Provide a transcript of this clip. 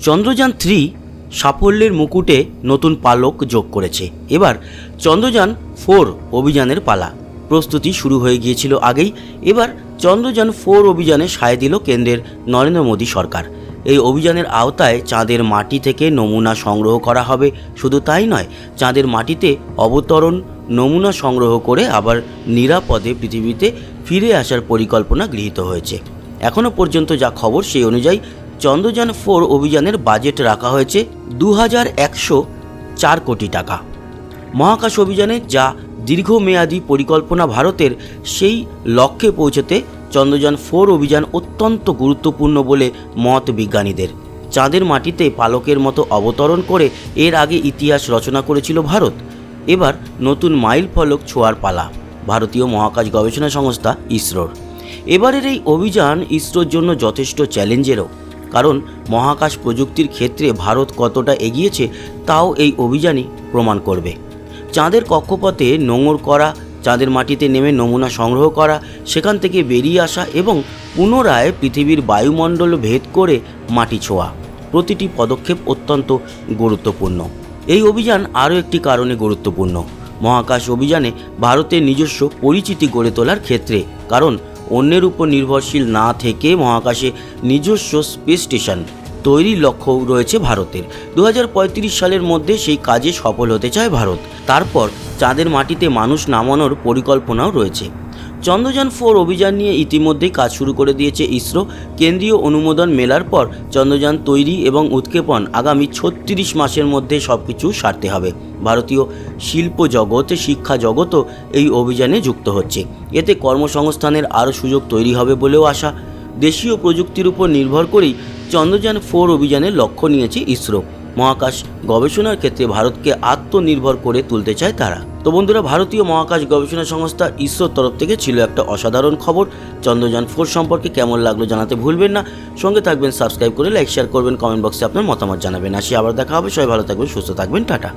Chandrayaan three সাফল্যের মুকুটে নতুন পালক যোগ করেছে। এবার চন্দ্রযান ফোর অভিযানের পালা। প্রস্তুতি শুরু হয়ে গিয়েছিল আগেই। এবার চন্দ্রযান ফোর অভিযানে সায় দিল কেন্দ্রের নরেন্দ্র মোদী সরকার। এই অভিযানের আওতায় চাঁদের মাটি থেকে নমুনা সংগ্রহ করা হবে। শুধু তাই নয়, চাঁদের মাটিতে অবতরণ, নমুনা সংগ্রহ করে আবার নিরাপদে পৃথিবীতে ফিরে আসার পরিকল্পনা গৃহীত হয়েছে। এখনও পর্যন্ত যা খবর সেই অনুযায়ী চন্দ্রযান ফোর অভিযানের বাজেট রাখা হয়েছে দু হাজার একশো চার কোটি টাকা। মহাকাশ অভিযানে যা দীর্ঘমেয়াদী পরিকল্পনা ভারতের, সেই লক্ষ্যে পৌঁছতে চন্দ্রযান ফোর অভিযান অত্যন্ত গুরুত্বপূর্ণ বলে মত বিজ্ঞানীদের। চাঁদের মাটিতে পালকের মতো অবতরণ করে এর আগে ইতিহাস রচনা করেছিল ভারত। এবার নতুন মাইল ফলক ছোঁয়ার পালা, ভারতীয় মহাকাশ গবেষণা সংস্থা ইসরোর। এবারের এই অভিযান ইসরোর জন্য যথেষ্ট চ্যালেঞ্জেরও। কারণ মহাকাশ প্রযুক্তির ক্ষেত্রে ভারত কতটা এগিয়েছে তাও এই অভিযানই প্রমাণ করবে। চাঁদের কক্ষপথে নোঙর করা, চাঁদের মাটিতে নেমে নমুনা সংগ্রহ করা, সেখান থেকে বেরিয়ে আসা এবং পুনরায় পৃথিবীর বায়ুমণ্ডল ভেদ করে মাটি ছোঁয়া প্রতিটি পদক্ষেপ অত্যন্ত গুরুত্বপূর্ণ। এই অভিযান আরও একটি কারণে গুরুত্বপূর্ণ। মহাকাশ অভিযানে ভারতের নিজস্ব পরিচিতি গড়ে তোলার ক্ষেত্রে, কারণ অন্যের উপর নির্ভরশীল না থেকে মহাকাশে নিজস্ব স্পেস স্টেশন তৈরির লক্ষ্য রয়েছে ভারতের। দু হাজার পঁয়ত্রিশ সালের মধ্যে সেই কাজে সফল হতে চায় ভারত। তারপর চাঁদের মাটিতে মানুষ নামানোর পরিকল্পনাও রয়েছে। চন্দ্রযান ফোর অভিযান নিয়ে ইতিমধ্যেই কাজ শুরু করে দিয়েছে ইসরো। কেন্দ্রীয় অনুমোদন মেলার পর চন্দ্রযান তৈরি এবং উৎক্ষেপণ আগামী ছত্রিশ মাসের মধ্যে সব কিছু সারতে হবে। ভারতীয় শিল্প জগৎ, শিক্ষা জগতও এই অভিযানে যুক্ত হচ্ছে। এতে কর্মসংস্থানের আরও সুযোগ তৈরি হবে বলেও আশা। দেশীয় প্রযুক্তির উপর নির্ভর করেই চন্দ্রযান ফোর অভিযানের লক্ষ্য নিয়েছে ইসরো। মহাকাশ গবেষণার ক্ষেত্রে ভারতকে আত্মনির্ভর করে তুলতে চায় তারা। তো বন্ধুরা, ভারতীয় মহাকাশ গবেষণা সংস্থা ইসরোর তরফ থেকে ছিল একটা অসাধারণ খবর। চন্দ্রযান ফোর সম্পর্কে কেমন লাগল জানাতে ভুলবেন না। সঙ্গে থাকবেন, সাবস্ক্রাইব করে লাইক, শেয়ার করবেন, কমেন্ট বক্সে আপনার মতামত জানাবেন। আসি, আবার দেখা হবে। সবাই ভালো থাকবেন, সুস্থ থাকবেন, টাটা।